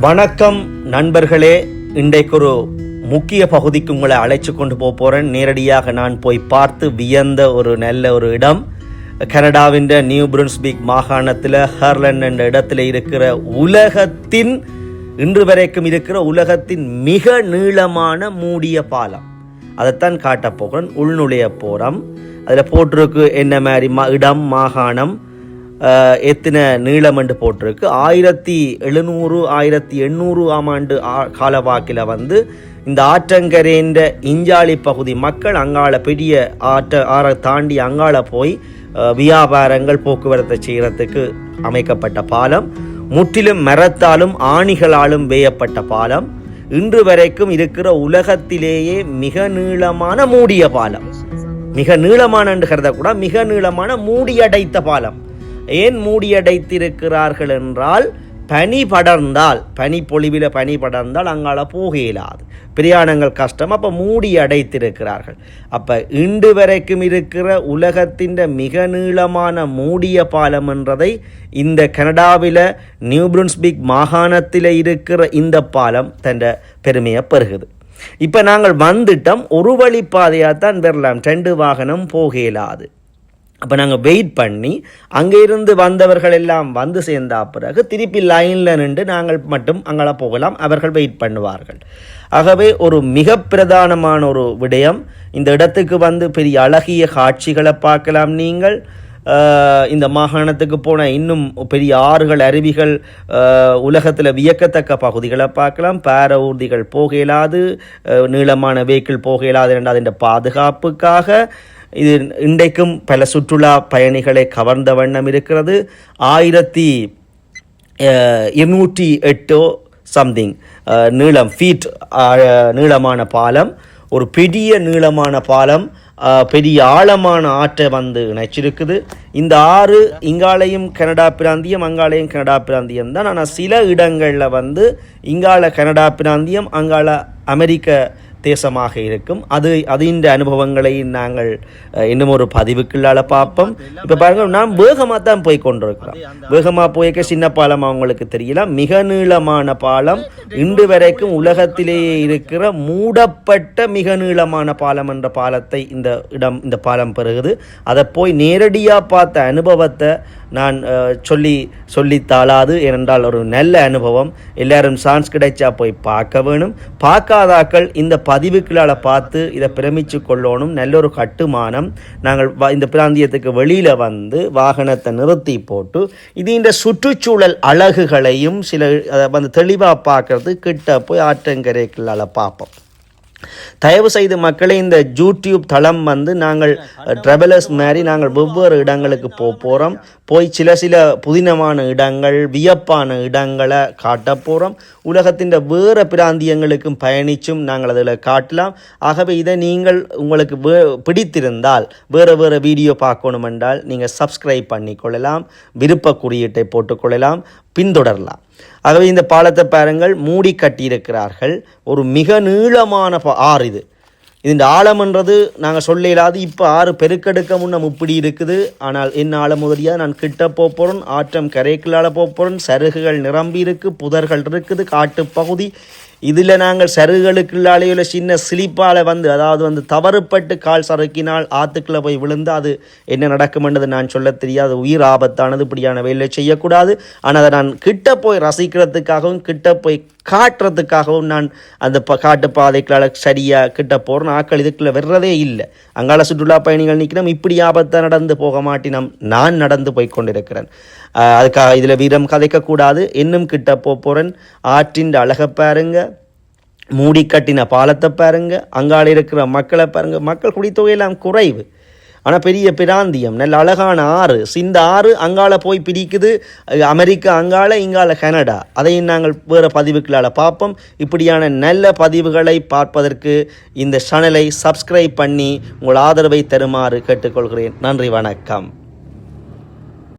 வணக்கம் நண்பர்களே இன்றைக்கு ஒரு முக்கிய பகுதிக்கு உங்களை அழைச்சு கொண்டு போக போகிறேன் நேரடியாக நான் போய் பார்த்து வியந்த ஒரு நல்ல ஒரு இடம். கனடாவின் நியூ பிரின்ஸ்பிக் மாகாணத்தில் ஹர்லன் என்ற இடத்துல இருக்கிற உலகத்தின் இன்று வரைக்கும் இருக்கிற உலகத்தின் மிக நீளமான மூடிய பாலம். அதைத்தான் காட்டப் போகிறேன். உள்நுழைய போகிறோம் அதில் போட்டிருக்கு என்ன மாதிரி மா இடம் மாகாணம். எத்தின நீளம் என்று போட்டிருக்கு. ஆயிரத்தி எழுநூறு ஆயிரத்தி எண்ணூறு ஆம் ஆண்டு ஆ- காலவாக்கில் வந்து இந்த ஆற்றங்கரைன்ற இஞ்சாலி பகுதி மக்கள் அங்காள பெரிய ஆற்ற ஆறை தாண்டி அங்காள போய் வியாபாரங்கள் போக்குவரத்தை செய்கிறதுக்கு அமைக்கப்பட்ட பாலம். முற்றிலும் மரத்தாலும் ஆணிகளாலும் வேயப்பட்ட பாலம். இன்று வரைக்கும் இருக்கிற உலகத்திலேயே மிக நீளமான மூடிய பாலம். மிக நீளமான என்று கருதக்கூட மிக நீளமான மூடியடைத்த பாலம். ஏன் மூடியடைத்திருக்கிறார்கள் என்றால் பனி படர்ந்தால் பனி பொழிவில் பனி படர்ந்தால் அங்கால போக இயலாது பிரயாணங்கள் கஷ்டம் அப்போ மூடி அடைத்திருக்கிறார்கள் அப்போ இன்று வரைக்கும் இருக்கிற உலகத்தின் மிக நீளமான மூடிய பாலம் என்றதை இந்த கனடாவில் நியூ பிரின்ஸ்பிக் மாகாணத்தில் இருக்கிற இந்த பாலம் தன் பெருமையை பெறுகுது இப்போ நாங்கள் வந்துட்டோம் ஒரு வழி பாதையாக தான் வரலாம் ரெண்டு வாகனம் போக இயலாது அப்போ நாங்கள் வெயிட் பண்ணி அங்கே இருந்து வந்தவர்கள் எல்லாம் வந்து சேர்ந்தா பிறகு திருப்பி லைனில் நின்று நாங்கள் மட்டும் அங்கே போகலாம். அவர்கள் வெயிட் பண்ணுவார்கள். ஆகவே ஒரு மிக பிரதானமான ஒரு விடயம் இந்த இடத்துக்கு வந்து பெரிய அழகிய காட்சிகளை பார்க்கலாம் நீங்கள். இந்த மாகாணத்துக்கு போன இன்னும் பெரிய ஆறுகள் அருவிகள் உலகத்தில் வியக்கத்தக்க பகுதிகளை பார்க்கலாம். பேர ஊர்திகள் போக இயலாது நீளமான வெஹிக்கிள் போக இயலாது ரெண்டாவது இந்த பாதுகாப்புக்காக இது இன்றைக்கும் பல சுற்றுலா பயணிகளை கவர்ந்த வண்ணம் இருக்கிறது. ஆயிரத்தி இருநூற்றி எட்டோ சம்திங். நீளம் ஃபீட் நீளமான பாலம். ஒரு பெரிய நீளமான பாலம். பெரிய ஆழமான ஆற்றை வந்து இணைச்சிருக்குது. இந்த ஆறு இங்காலையும் கனடா பிராந்தியம் அங்காலையும் கனடா பிராந்தியம் தான். ஆனால் சில இடங்களில் வந்து இங்கால கனடா பிராந்தியம் அங்கால அமெரிக்க தேசமாக இருக்கும். அது அதின் அனுபவங்களை நாங்கள் இன்னும் ஒரு பதிவுக்குள்ளால பார்ப்போம். இப்போ பாருங்கள் நாம் வேகமாக தான் போய் கொண்டிருக்கிறோம். வேகமாக போய்க்க சின்ன பாலம் அவங்களுக்கு தெரியல மிக நீளமான பாலம். இன்று வரைக்கும் உலகத்திலேயே இருக்கிற மூடப்பட்ட மிக நீளமான பாலம் என்ற பாலத்தை இந்த இடம் இந்த பாலம் பெறுகுது அதை போய் நேரடியாக பார்த்த அனுபவத்தை நான் சொல்லி சொல்லி தாளாது. ஏனென்றால் ஒரு நல்ல அனுபவம். எல்லாரும் சான்ஸ் கிடைச்சா போய் பார்க்க வேணும். பார்க்காதாக்கள் இந்த பதிவுகளால் பார்த்து இதை பிரமிச்சு கொள்ளணும் நல்ல ஒரு கட்டுமானம். நாங்கள் வ- இந்த பிராந்தியத்துக்கு வெளியில் வந்து வாகனத்தை நிறுத்தி போட்டு இது இந்த சுற்றுச்சூழல் அழகுகளையும் சில வந்து தெளிவாக பார்க்கறது கிட்ட போய் ஆற்றங்கரைகளால் பார்ப்போம். தயவு செய்து மக்களே இந்த யூடியூப் தளம் வந்து நாங்கள் ட்ரெவலர்ஸ் மாதிரி நாங்கள் வெவ்வேறு இடங்களுக்கு போ போகிறோம் போய் சில சில புதினமான இடங்கள் வியப்பான இடங்களை காட்ட போகிறோம் உலகத்தின் வேறு பிராந்தியங்களுக்கும் பயணிச்சும் நாங்கள் அதில் காட்டலாம். ஆகவே இதை நீங்கள் உங்களுக்கு வே பிடித்திருந்தால் வேறு வேறு வீடியோ பார்க்கணும் என்றால் நீங்கள் சப்ஸ்கிரைப் பண்ணிக்கொள்ளலாம். விருப்ப குறியீட்டை போட்டுக்கொள்ளலாம். பின்தொடரலாம். ஆகவே இந்த பாலத்தை பாருங்கள் மூடி கட்டியிருக்கிறார்கள். ஒரு மிக நீளமான ஆறு இது. இந்த ஆழம்ன்றது நாங்கள் சொல்ல இல்லாது இப்போ ஆறு பெருக்கெடுக்க முன்னம் இப்படி இருக்குது. ஆனால் என்ன ஆழம் உதவியாக நான் கிட்ட போகிறேன் ஆற்றம் கரைக்குள்ளால போகிறோம் சருகுகள் நிரம்பி இருக்குது புதர்கள் இருக்குது காட்டுப்பகுதி இதில் நாங்கள் சருகுகளுக்குள்ளாலேயுள்ள சின்ன சிலிப்பால் வந்து அதாவது வந்து தவறுப்பட்டு கால் சறுக்கினால் ஆத்துக்குள்ளே போய் விழுந்து அது என்ன நடக்குமென்றது நான் சொல்ல தெரியாது. உயிர் ஆபத்தானது இப்படியான வேலை செய்யக்கூடாது. ஆனால் அதை நான் கிட்ட போய் ரசிக்கிறதுக்காகவும் கிட்ட போய் காட்டுறதுக்காகவும் நான் அந்த ப காட்டு பாதைகளால் சரியாக கிட்ட போகிறோம் ஆக்கள் இதுக்குள்ளே வர்றதே இல்லை. அங்கால சுற்றுலா பயணிகள் நிற்கிறோம். இப்படி ஆபத்தாக நடந்து போக மாட்டினோம் நான் நடந்து போய் கொண்டிருக்கிறேன். அதுக்காக இதில் வீரம் கதைக்கக்கூடாது. இன்னும் கிட்ட போக போகிறேன் ஆற்றின் அழகை பாருங்க. மூடி கட்டின பாலத்தை பாருங்க. அங்கால இருக்கிற மக்களை பாருங்க. மக்கள் குடித்தொகையெல்லாம் குறைவு. ஆனால் பெரிய பிராந்தியம். நல்ல அழகான ஆறு. இந்த ஆறு அங்கால போய் பிரிக்குது. அமெரிக்கா அங்கால இங்கால கனடா. அதையும் நாங்கள் வேறு பதிவுகளால் பார்ப்போம். இப்படியான நல்ல பதிவுகளை பார்ப்பதற்கு இந்த சேனலை சப்ஸ்கிரைப் பண்ணி உங்கள் ஆதரவை தருமாறு கேட்டுக்கொள்கிறேன். நன்றி வணக்கம்.